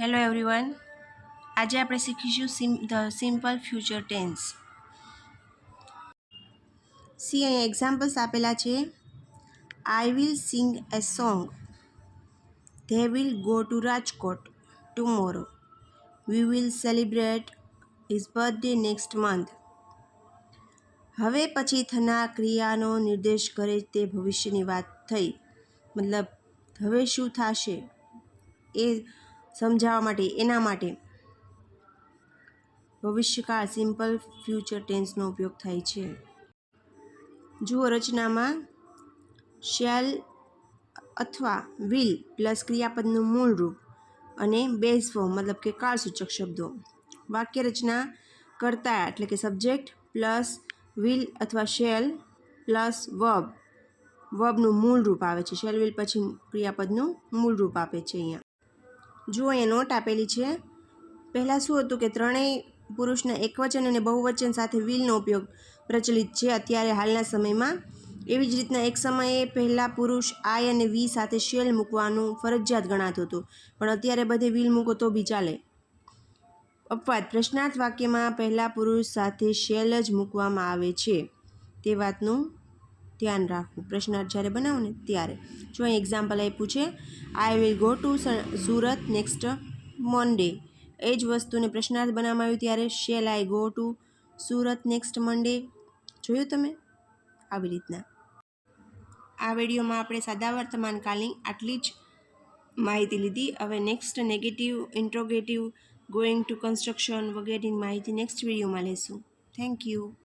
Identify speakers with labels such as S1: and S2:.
S1: Hello everyone આજે આપણે શીખીશું sim, the simple future tense. See અહીં એક્ઝામ્પલ્સ આપેલા છે. I will sing a song they will go to Rajkot tomorrow we will celebrate his birthday next month હવે પછી થનાર ક્રિયાનો નિર્દેશ કરે તે ભવિષ્યની વાત થઈ. મતલબ, હવે શું થશે? એ સમજાવવા માટે, એના માટે. ભવિષ્યકાળ સિમ્પલ ફ્યુચર ટેન્સનો ઉપયોગ થાય છે. જુઓ રચનામાં શેલ અથવા વિલ પ્લસ ક્રિયાપદનું મૂળ રૂપ અને બેઝ ફોર્મ, મતલબ કે કાળસૂચક શબ્દો. વાક્ય રચના કરતા એટલે કે સબ્જેક્ટ પ્લસ વિલ અથવા શેલ પ્લસ વબ વબનું મૂળ રૂપ આવે છે. શેલ વિલ પછી ક્રિયાપદનું મૂળ રૂપ આપે છે અહીંયા. જુઓ એ નોટ આપેલી છે. પહેલાં શું હતું કે ત્રણેય પુરુષના એકવચન અને બહુવચન સાથે વિલનો ઉપયોગ પ્રચલિત છે અત્યારે હાલના સમયમાં. એવી જ રીતના એક સમયે પહેલાં પુરુષ આય અને વી સાથે શેલ મૂકવાનું ફરજિયાત ગણાતું હતું. પણ અત્યારે બધે વિલ મૂકો તો બી ચાલે. અપવાદ. પ્રશ્નાર્થ વાક્યમાં પહેલાં પુરુષ સાથે શેલ જ મૂકવામાં આવે છે. તે વાતનું ધ્યાન રાખવું. પ્રશ્નાર્થ જ્યારે બનાવો ને ત્યારે. જો અહીં એક્ઝામ્પલ આપ્યું છે I will go to Surat next Monday એ જ વસ્તુને પ્રશ્નાર્થ બનાવવામાં આવ્યું ત્યારે shall I go to Surat next Monday જોયું તમે? આવી રીતના. આ વિડીયોમાં આપણે સાદા વર્તમાન કાલની આટલી જ માહિતી લીધી. હવે next negative interrogative going to construction વગેરેની માહિતી નેક્સ્ટ વિડીયોમાં લેશું. Thank you